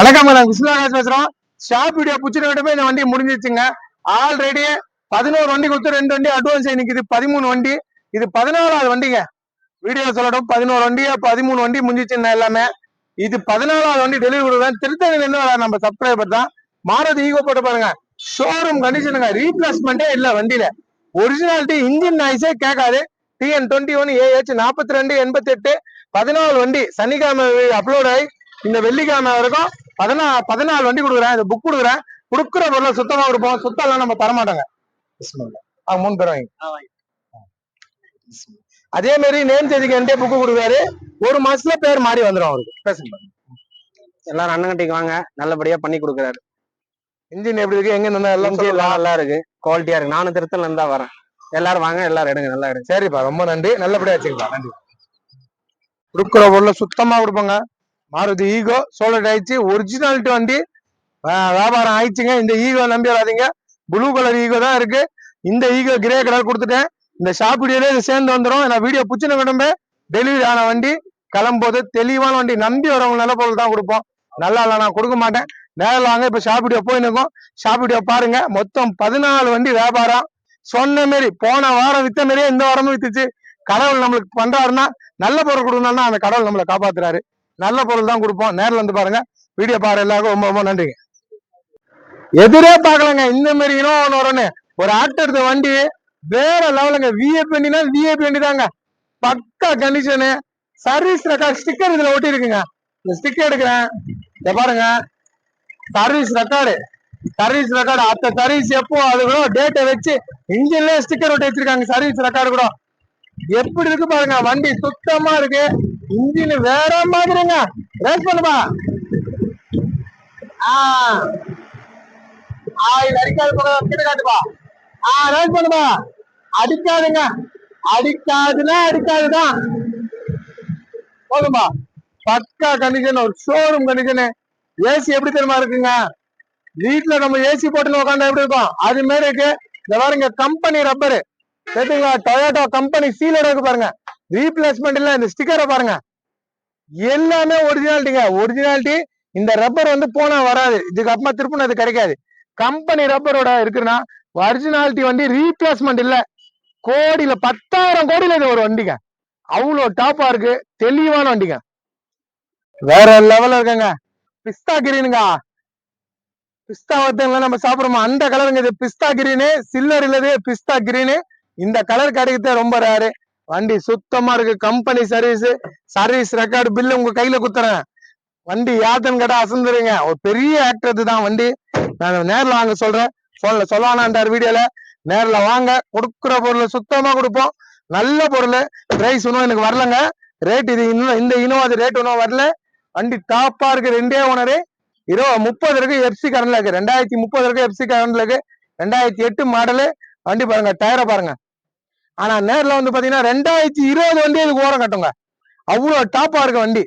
வணக்கம் நான் விஸ்வநாத் பேசுறோம். ஷாப் வீடியோ பிடிச்சிட்டு இந்த வண்டி முடிஞ்சிச்சுங்க ஆல்ரெடி பதினோரு வண்டி கொடுத்து ரெண்டு வண்டி அட்வான்ஸ் நிக்குது. பதிமூணு வண்டி. இது பதினாலாவது வண்டிங்க. வீடியோ சொல்லட்டும் பதினோரு வண்டி பதிமூணு வண்டி முடிஞ்சிச்சுன்னா எல்லாமே. இது பதினாலாவது வண்டி டெலிவரி கொடுக்குறேன். திருத்தணில இருந்து நம்ம சப்ஸ்கிரைபர் தான். மாருதி ஈகோ போட்டு பாருங்க. ஷோரூம் கண்டிஷனுங்க ரீப்ளேஸ்மெண்ட்டே இல்ல வண்டியில. ஒரிஜினாலிட்டி இன்ஜின் நாய்ஸே கேட்காது. டிஎன் டுவெண்ட்டி ஒன் ஏஹெச் நாற்பத்தி ரெண்டு எண்பத்தி எட்டு. பதினாலு வண்டி. சனிக்கிழமை அப்லோட் ஆகி இந்த வெள்ளிக்கிழமை வரைக்கும் பதினா பதினாலு வண்டி கொடுக்குறேன். இது புக் கொடுக்குறேன். கொடுக்குற பொருளை சுத்தமா கொடுப்போம். சுத்தம் நம்ம தரமாட்டோங்க. மூணு பேர் வாங்கி அதே மாதிரி நேம் தேதிக்கு என்கிட்ட புக்கு கொடுக்குறாரு. ஒரு மாசத்துல பேர் மாறி வந்துடும் அவருக்கு. பேசுங்க. எல்லாரும் அண்ணங்கட்டிக்கு வாங்க. நல்லபடியா பண்ணி கொடுக்குறாரு. இன்ஜின் எப்படி இருக்கு? எங்க இருந்தா எல்லாம். எல்லாம் நல்லா இருக்கு. குவாலிட்டியா இருக்கு. நானும் திருத்தல இருந்தா வரேன். எல்லாரும் வாங்க. எல்லாரும் எடுங்க. நல்லா எடுங்க. சரிப்பா. ரொம்ப நன்றி. நல்லபடியா வச்சுக்கலாம் நன்றி. கொடுக்குற பொருளை சுத்தமா கொடுப்போங்க. மாருதி ஈகோ சோலட் ஆயிடுச்சு ஒரிஜினாலிட்டி வண்டி. வியாபாரம் ஆயிடுச்சுங்க. இந்த ஈகோ நம்பி வராதீங்க ப்ளூ கலர் ஈகோ தான் இருக்கு. இந்த ஈகோ கிரே கலர் கொடுத்துட்டேன். இந்த ஷாப் வீடியோல இது சேர்ந்து வந்துடும் நான் வீடியோ பிடிச்சின விடம்பே டெலிவரி ஆன வண்டி கிளம்போது தெளிவான வண்டி நம்பி வரவங்க நல்ல பொருள் தான் கொடுப்போம். நல்லா இல்லை நான் கொடுக்க மாட்டேன். நேரில் வாங்க இப்போ ஷாப் வீடியோ போய் நிற்கும் ஷாப் வீடியோ பாருங்க. மொத்தம் பதினாலு வண்டி வியாபாரம். சொன்ன மாரி போன வாரம் வித்த மாரியே இந்த வாரமும் வித்துச்சு. கடவுள் நம்மளுக்கு பண்றாருன்னா நல்ல பொருள் கொடுக்கணும்னா அந்த கடவுள் நம்மளை காப்பாத்துறாரு. நல்ல பொருள் தான் கொடுப்போம். நேரில் வந்து பாருங்க. வீடியோ பாரு எல்லாருக்கும் ரொம்ப ரொம்ப நன்றிங்க. எதிரே பார்க்கலங்க. இந்த மாதிரி இன்னும் ஒன்று வரும்னு. ஒரு ஆக்டர் எடுத்த வண்டி வேற லெவலுங்க விஏபி வண்டினா விஏபி வண்டி தாங்க. பக்கா கண்டிஷனு சர்வீஸ் ரெக்கார்ட் ஸ்டிக்கர் இதுல ஒட்டி இருக்குங்க இந்த ஸ்டிக்கர் எடுக்கிறேன். இதை பாருங்க. சர்வீஸ் ரெக்கார்டு சர்வீஸ் ரெக்கார்டு அத்த சர்வீஸ் எப்போ அது கூட டேட்டை வச்சு இன்ஜின்ல ஸ்டிக்கர் ஒட்டி வச்சிருக்காங்க. சர்வீஸ் ரெக்கார்டு கூட. எப்படி இருக்கு பாருங்க. வண்டி சுத்தமா இருக்கு. இன்ஜின் வேற மாதிரிங்க. ரேஸ் பண்ணுமா? ஆ. ஆயில் அடிக்காது போல கிட்ட காட்டுப்பா. ஆ ரேஸ் பண்ணுமா? அடிக்காதுங்க. அடிக்காதுன்னா அடிக்காதுதான் போதும்பா. பக்கா கண்டிஷன் ஒரு ஷோரூம் கண்டிஷனு ஏசி எப்படி தெரியுமா இருக்குங்க? வீட்டுல நம்ம ஏசி போட்டுல உட்காந்து எப்படி இருக்கும்? அது மாதிரி இருக்கு. இந்த பாருங்க கம்பெனி ரப்பரு சரிங்களா டொயோட்டோ கம்பெனி சீலோட இருக்கு பாருங்க. ரீப்ளேஸ்மெண்ட் இல்ல இந்த ஸ்டிக்கரை பாருங்க. எல்லாமே ஒரிஜினாலிட்டிங்க ஒரிஜினாலிட்டி இந்த ரப்பர் வந்து போனா வராது. இதுக்கப்புறமா திருப்பின அது கிடைக்காது. கம்பெனி ரப்பரோட இருக்குன்னா ஒரிஜினாலிட்டி வண்டி ரீப்ளேஸ்மெண்ட் இல்ல. கோடியில பத்தாயிரம் கோடியில இது ஒரு வண்டிங்க. அவ்வளோ டாப்பா இருக்கு. தெளிவான வண்டிங்க. வேற லெவல்ல இருக்குங்க. பிஸ்தா கிரீனுங்க பிஸ்தா வத்தங்கள நம்ம சாப்பிடுறோம்? அந்த கலருங்க இது. பிஸ்தா கிரீனு சில்லர் இல்லது பிஸ்தா கிரீனு இந்த கலர் கிடைக்கிறதே ரொம்ப ரேரு வண்டி சுத்தமா இருக்கு. Company service service record bill உங்க கையில குத்துறேன். வண்டி யாத்தன் கடை அசந்துருங்க ஒரு பெரிய ஆக்டர் தான் வண்டி. நான் நேர்ல வாங்க சொல்றேன். சொல்ல சொல்லலான்டார் வீடியோல நேர்ல வாங்க. கொடுக்குற பொருள் சுத்தமா கொடுப்போம். நல்ல பொருள். பிரைஸ் இன்னும் எனக்கு வரலங்க. ரேட் இது இன்னும் இந்த இனோவா ரேட் இன்னும் வரல. வண்டி டாப்பா இருக்கு ரெண்டே ஓனரு இருபது முப்பது இருக்கு எஃப்சி கரண்ட்ல இருக்கு. ரெண்டாயிரத்தி முப்பது இருக்கு எஃப்சி கரண்ட்ல இருக்கு. ரெண்டாயிரத்தி எட்டு மாடலு வண்டி பாருங்க டயரை பாருங்க. ஆனா நேர்ல வந்து பாத்தீங்கன்னா ரெண்டாயிரத்தி இருபது வண்டி இதுக்கு ஓரம் கட்டுங்க. அவ்வளவு டாப்பா இருக்க வண்டி.